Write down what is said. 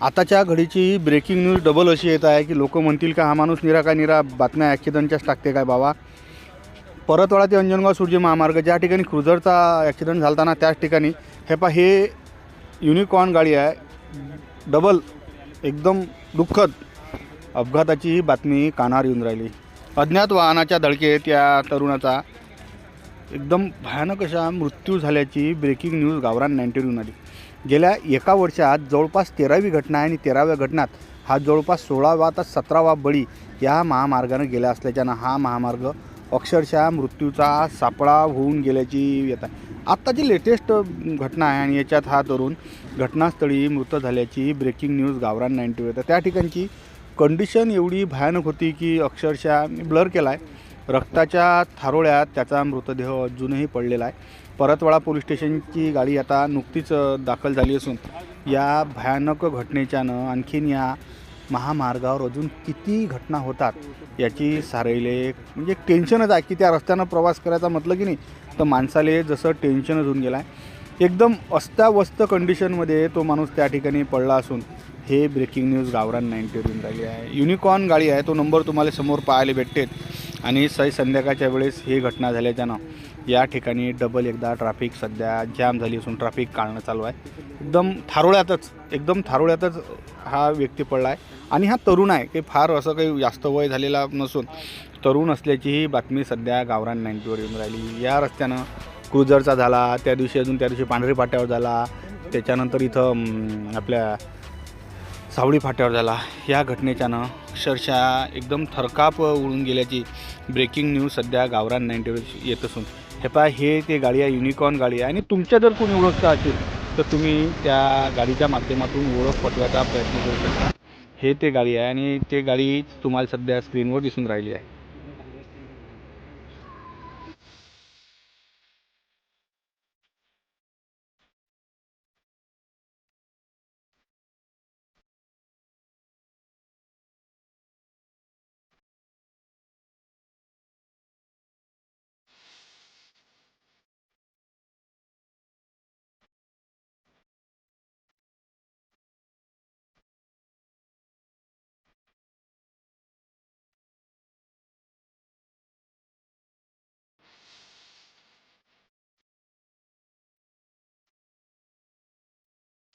आताच्या घडीची breaking news double अशी येत आहे की लोक म्हणतील का हा माणूस निरा काय निरा बातम्या ॲक्सिडंटच्याच टाकते काय बाबा? परतवाडा ते अंजनगाव सूर्य महामार्ग ज्या ठिकाणी क्रुझरचा ॲक्सिडंट झाला ना त्याच ठिकाणी हे पा हे युनिकॉर्न गाडी आहे. डबल एकदम दुःखद अपघाताची ही बातमी कानावर येऊन राहिली. अज्ञात वाहनाच्या धडकेत या तरुणाचा एकदम भयानक अशा मृत्यू झाल्याची ब्रेकिंग न्यूज गावरान नाईन्टी आली. गेल्या एका वर्षात जवळपास तेरावी घटना आहे आणि तेराव्या घटनात हा जवळपास सोळावा तर सतरावा बळी या महामार्गानं गेला असल्याच्यानं हा महामार्ग अक्षरशः मृत्यूचा सापळा होऊन गेल्याची येत आहे. आत्ताची लेटेस्ट घटना आहे आणि याच्यात हा तरुण घटनास्थळी मृत झाल्याची ब्रेकिंग न्यूज गावरान नाईन्टी येतं त्या ठिकाणची कंडिशन एवढी भयानक होती की अक्षरशः ब्लर केला आहे रक्ताच्या थारोळ्यात त्याचा मृतदेह अजूनही पडलेला आहे. परतवाडा पोलीस स्टेशनची गाडी आता नुकतीच दाखल झाली असून या भयानक घटनेच्यानं आणखीन या महामार्गावर अजून किती घटना होतात याची सारेले म्हणजे टेन्शनच आहे की त्या रस्त्यानं प्रवास करायचा म्हटलं की नाही तर माणसाले जसं टेन्शनच होऊन गेलं आहे एकदम अस्ताव्यस्त कंडिशनमध्ये तो माणूस त्या ठिकाणी पडला असून हे ब्रेकिंग न्यूज गावरान नाईन्टी येऊन राहिली आहे. युनिकॉर्न गाडी आहे तो नंबर तुम्हाला समोर पाहायला भेटते आणि सई संध्याकाळच्या वेळेस ही घटना झाल्याच्यानं या ठिकाणी डबल एकदा ट्रॅफिक सध्या जाम झाली असून ट्रॅफिक काढणं चालू आहे. एकदम थारोळ्यातच एकदम थारोळ्यातच हा व्यक्ती पडला आहे आणि हा तरुण आहे की फार असं काही जास्त वय झालेला नसून तरुण असल्याची ही बातमी सध्या गावरान नाईन्टीवर येऊन राहिली. या रस्त्यानं क्रुझरचा झाला त्या दिवशी अजून त्या दिवशी पांढरी पाट्यावर झाला. त्याच्यानंतर इथं आपल्या सावळी फाट्यावर झाला. या घटनेच्यानं अक्षरशः एकदम थरकाप उडून गेल्याची ब्रेकिंग न्यूज सध्या गावरान नाईन्टीवर येत असून. हे पहा हे ते गाडी आहे युनिकॉर्न गाडी आहे. आणि तुमच्या जर कोणी ओळखता असेल तर तुम्ही त्या गाडीच्या माध्यमातून ओळख पटवायचा प्रयत्न करू शकता. हे ते गाडी आहे आणि ते गाडी तुम्हाला सध्या स्क्रीनवर दिसून राहिली आहे.